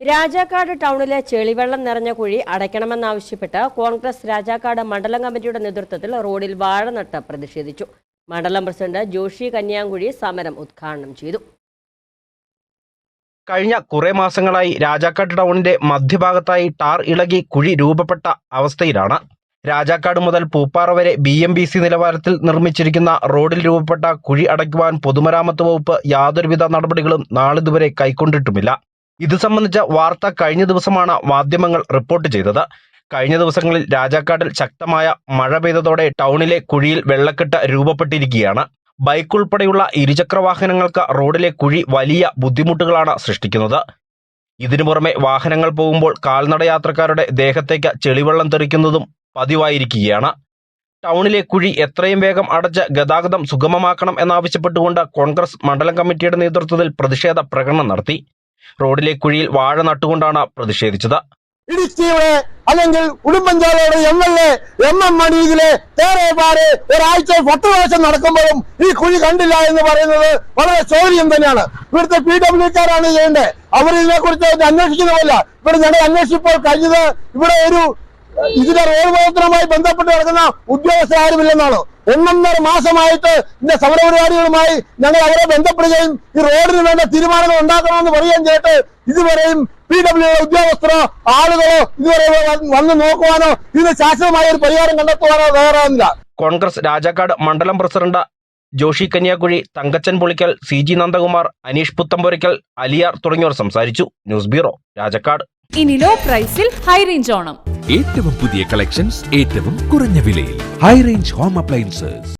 രാജാക്കാട് ടൗണിലെ ചെളിവെള്ളം നിറഞ്ഞ കുഴി അടയ്ക്കണമെന്നാവശ്യപ്പെട്ട് കോൺഗ്രസ് രാജാക്കാട് മണ്ഡലം കമ്മിറ്റിയുടെ നേതൃത്വത്തിൽ റോഡിൽ വാഴ നട്ട് പ്രതിഷേധിച്ചു. മണ്ഡലം പ്രസിഡന്റ് ജോഷി കന്യാങ്കുഴി സമരം ഉദ്ഘാടനം ചെയ്തു. കഴിഞ്ഞ കുറേ മാസങ്ങളായി രാജാക്കാട് ടൗണിന്റെ മധ്യഭാഗത്തായി ടാർ ഇളകി കുഴി രൂപപ്പെട്ട അവസ്ഥയിലാണ്. രാജാക്കാട് മുതൽ പൂപ്പാറ വരെ ബി എം ബി സി നിലവാരത്തിൽ നിർമ്മിച്ചിരിക്കുന്ന റോഡിൽ രൂപപ്പെട്ട കുഴി അടയ്ക്കുവാൻ പൊതുമരാമത്ത് വകുപ്പ് യാതൊരുവിധ നടപടികളും നാളിതുവരെ കൈക്കൊണ്ടിട്ടുമില്ല. ഇത് സംബന്ധിച്ച വാർത്ത കഴിഞ്ഞ ദിവസമാണ് മാധ്യമങ്ങൾ റിപ്പോർട്ട് ചെയ്തത്. കഴിഞ്ഞ ദിവസങ്ങളിൽ രാജാക്കാട്ടിൽ ശക്തമായ മഴ പെയ്തതോടെ ടൗണിലെ കുഴിയിൽ വെള്ളക്കെട്ട് രൂപപ്പെട്ടിരിക്കുകയാണ്. ബൈക്ക് ഉൾപ്പെടെയുള്ള ഇരുചക്ര വാഹനങ്ങൾക്ക് റോഡിലെ കുഴി വലിയ ബുദ്ധിമുട്ടുകളാണ് സൃഷ്ടിക്കുന്നത്. ഇതിനു പുറമെ വാഹനങ്ങൾ പോകുമ്പോൾ കാൽനട യാത്രക്കാരുടെ ദേഹത്തേക്ക് ചെളിവെള്ളം തെറിക്കുന്നതും പതിവായിരിക്കുകയാണ്. ടൗണിലെ കുഴി എത്രയും വേഗം അടച്ച് ഗതാഗതം സുഗമമാക്കണം എന്നാവശ്യപ്പെട്ടുകൊണ്ട് കോൺഗ്രസ് മണ്ഡലം കമ്മിറ്റിയുടെ നേതൃത്വത്തിൽ പ്രതിഷേധ പ്രകടനം നടത്തി. റോഡിലെ കുഴിയിൽ വാഴ നട്ടുകൊണ്ടാണ് പ്രതിഷേധിച്ചത്. ഇടുക്കിയുടെ അല്ലെങ്കിൽ ഉടുമ്പൻചോലയുടെ M L A M M Mani ഇതിലെ തേറെ പാറ് ഒരാഴ്ച പത്ത് പ്രാവശ്യം നടക്കുമ്പോഴും ഈ കുഴി കണ്ടില്ല എന്ന് പറയുന്നത് വളരെ ചോദ്യം തന്നെയാണ്. ഇവിടുത്തെ പി ഡബ്ല്യുക്കാരാണ് ചെയ്യേണ്ടത്. അവർ ഇതിനെ കുറിച്ച് അന്വേഷിക്കുന്നതല്ല. ഇവിടെ ഞങ്ങൾ അന്വേഷിച്ചപ്പോൾ കഴിഞ്ഞത് ഇവിടെ ഒരു ഇതിന്റെ റോഡ് പ്രവർത്തനവുമായി ബന്ധപ്പെട്ട് കിടക്കുന്ന ഉദ്യോഗസ്ഥർ ആരുമില്ലെന്നാണ് ഒന്നൊന്നര മാസമായിട്ട് ഇതിന്റെ സമരപരിപാടികളുമായി ഞങ്ങൾ അവരെ ബന്ധപ്പെടുകയും ഈ റോഡിന് വേണ്ട തീരുമാനങ്ങൾ ഉണ്ടാക്കണമെന്ന് പറയുകയും ചെയ്തിട്ട് ഇതുവരെയും പി ഡബ്ല്യു ഉദ്യോഗസ്ഥരോ ആളുകളോ ഇതുവരെ വന്ന് നോക്കുവാനോ ഇതിന് ശാശ്വതമായ ഒരു പരിഹാരം കണ്ടെത്തുവാനോ തയ്യാറാകുന്നില്ല കോൺഗ്രസ് രാജാക്കാട് മണ്ഡലം president Joshi Kanyakuzhi Thankachan Polikkal C G Nandakumar Aneesh Puthamporikkal Aliyar തുടങ്ങിയവർ സംസാരിച്ചു. News bureau Rajakkad. ഇനി ലോ പ്രൈസിൽ ഹൈ റേഞ്ച് ഓണം. ഏറ്റവും പുതിയ കളക്ഷൻസ് ഏറ്റവും കുറഞ്ഞ വിലയിൽ. High range home appliances.